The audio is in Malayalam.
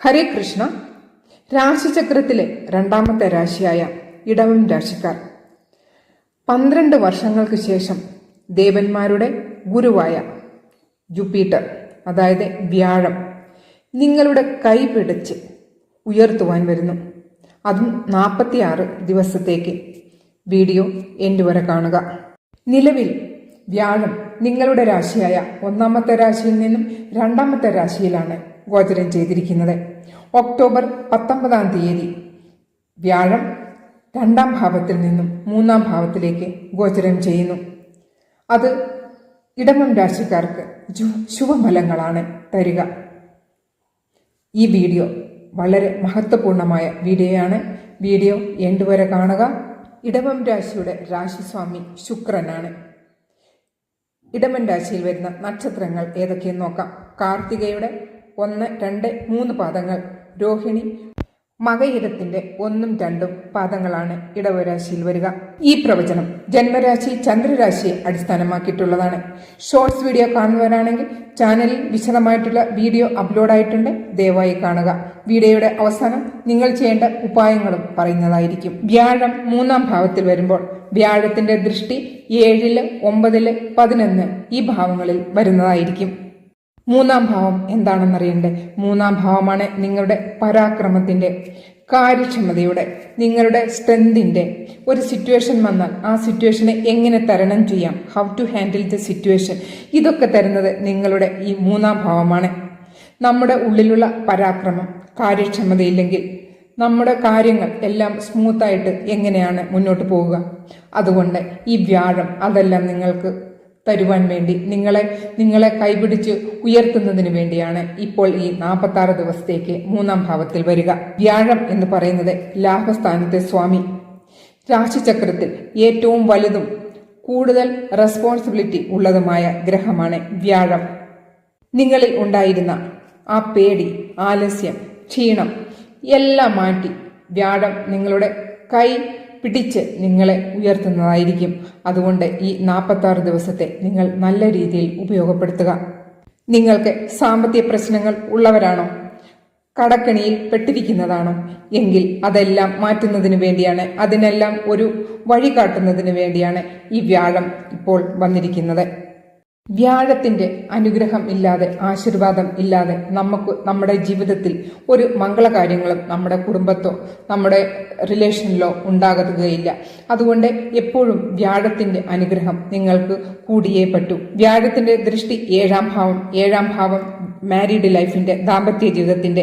ഹരേ കൃഷ്ണ. രാശിചക്രത്തിലെ രണ്ടാമത്തെ രാശിയായ ഇടവം രാശിക്കാർ. പന്ത്രണ്ട് വർഷങ്ങൾക്ക് ശേഷം ദേവന്മാരുടെ ഗുരുവായ ജുപ്പീറ്റർ അതായത് വ്യാഴം നിങ്ങളുടെ കൈ പിടിച്ച് ഉയർത്തുവാൻ വരുന്നു. അതും നാൽപ്പത്തിയാറ് ദിവസത്തേക്ക്. വീഡിയോ എന്റെ വരെ കാണുക. നിലവിൽ വ്യാഴം നിങ്ങളുടെ രാശിയായ ഒന്നാമത്തെ രാശിയിൽ നിന്നും രണ്ടാമത്തെ രാശിയിലാണ്. ഗോചരം ചെയ്തിരിക്കുന്നത്. ഒക്ടോബർ പത്തൊമ്പതാം തീയതി. വ്യാഴം രണ്ടാം ഭാവത്തിൽ നിന്നും മൂന്നാം ഭാവത്തിലേക്ക് ഗോചരം ചെയ്യുന്നു. അത് ഇടമം രാശിക്കാർക്ക് ശുഭഫലങ്ങളാണ് തരിക. ഈ വീഡിയോ വളരെ മഹത്വപൂർണമായ വീഡിയോയാണ്. വീഡിയോ എൻഡ് വരെ കാണുക. ഇടമം രാശിയുടെ രാശിസ്വാമി ശുക്രനാണ്. ഇടമൻ രാശിയിൽ വരുന്ന നക്ഷത്രങ്ങൾ ഏതൊക്കെയെന്ന് നോക്കാം. കാർത്തികയുടെ ഒന്ന് രണ്ട് മൂന്ന് പാദങ്ങൾ. രോഹിണി മകയിരത്തിന്റെ ഒന്നും രണ്ടും പാദങ്ങളാണ് ഇടവരാശിയിൽ വരിക. ഈ പ്രവചനം ജന്മരാശി ചന്ദ്രരാശിയെ അടിസ്ഥാനമാക്കിയിട്ടുള്ളതാണ്. ഷോർട്സ് വീഡിയോ കാണുന്നവരാണെങ്കിൽ ചാനലിൽ വിശദമായിട്ടുള്ള വീഡിയോ അപ്ലോഡ് ആയിട്ടുണ്ട് ദയവായി കാണുക. വീഡിയോയുടെ അവസാനം നിങ്ങൾ ചെയ്യേണ്ട ഉപായങ്ങളും പറയുന്നതായിരിക്കും. വ്യാഴം മൂന്നാം ഭാവത്തിൽ വരുമ്പോൾ വ്യാഴത്തിന്റെ ദൃഷ്ടി ഏഴിൽ ഒമ്പതിൽ പതിനൊന്ന് ഈ ഭാവങ്ങളിൽ വരുന്നതായിരിക്കും. മൂന്നാം ഭാവം എന്താണെന്നറിയണ്ടേ? മൂന്നാം ഭാവമാണ് നിങ്ങളുടെ പരാക്രമത്തിന്റെ കാര്യക്ഷമതയുടെ നിങ്ങളുടെ സ്ട്രെങ്തിന്റെ ഒരു സിറ്റുവേഷൻ വന്നാൽ ആ സിറ്റുവേഷനെ എങ്ങനെ തരണം ചെയ്യാം? How to handle the situation ഇതൊക്കെ തരുന്നത് നിങ്ങളുടെ ഈ മൂന്നാം ഭാവമാണ്. നമ്മുടെ ഉള്ളിലുള്ള പരാക്രമം കാര്യക്ഷമതയില്ലെങ്കിൽ നമ്മുടെ കാര്യങ്ങൾ എല്ലാം സ്മൂത്തായിട്ട് എങ്ങനെയാണ് മുന്നോട്ട് പോവുക? അതുകൊണ്ട് ഈ വ്യാഴം അതെല്ലാം നിങ്ങൾക്ക് തരുവാൻ വേണ്ടി നിങ്ങളെ നിങ്ങളെ കൈപിടിച്ച് ഉയർത്തുന്നതിന് വേണ്ടിയാണ് ഇപ്പോൾ ഈ നാൽപ്പത്തി ആറ് ദിവസത്തേക്ക് മൂന്നാം ഭാവത്തിൽ വരിക. വ്യാഴം എന്ന് പറയുന്നത് ലാഭസ്ഥാനത്തെ സ്വാമി. രാശിചക്രത്തിൽ ഏറ്റവും വലുതും കൂടുതൽ റെസ്പോൺസിബിലിറ്റി ഉള്ളതുമായ ഗ്രഹമാണ് വ്യാഴം. നിങ്ങളിൽ ഉണ്ടായിരുന്ന ആ പേടി ആലസ്യം ക്ഷീണം എല്ലാം മാറ്റി വ്യാഴം നിങ്ങളുടെ കൈ പിടിച്ച് നിങ്ങളെ ഉയർത്തുന്നതായിരിക്കും. അതുകൊണ്ട് ഈ നാൽപ്പത്താറ് ദിവസത്തെ നിങ്ങൾ നല്ല രീതിയിൽ ഉപയോഗപ്പെടുത്തുക. നിങ്ങൾക്ക് സാമ്പത്തിക പ്രശ്നങ്ങൾ ഉള്ളവരാണോ? കടക്കണിയിൽ പെട്ടിരിക്കുന്നതാണോ? എങ്കിൽ അതെല്ലാം മാറ്റുന്നതിന് വേണ്ടിയാണ് അതിനെല്ലാം ഒരു വഴി കാട്ടുന്നതിന് വേണ്ടിയാണ് ഈ വ്യാഴം ഇപ്പോൾ വന്നിരിക്കുന്നത്. വ്യാഴത്തിന്റെ അനുഗ്രഹം ഇല്ലാതെ ആശീർവാദം ഇല്ലാതെ നമുക്ക് നമ്മുടെ ജീവിതത്തിൽ ഒരു മംഗളകാര്യങ്ങളും നമ്മുടെ കുടുംബത്തോ നമ്മുടെ റിലേഷനിലോ ഉണ്ടാകുകയില്ല. അതുകൊണ്ട് എപ്പോഴും വ്യാഴത്തിന്റെ അനുഗ്രഹം നിങ്ങൾക്ക് കൂടിയേ പറ്റൂ. വ്യാഴത്തിന്റെ ദൃഷ്ടി ഏഴാം ഭാവം ഏഴാം ഭാവം മാരീഡ് ലൈഫിന്റെ ദാമ്പത്യ ജീവിതത്തിന്റെ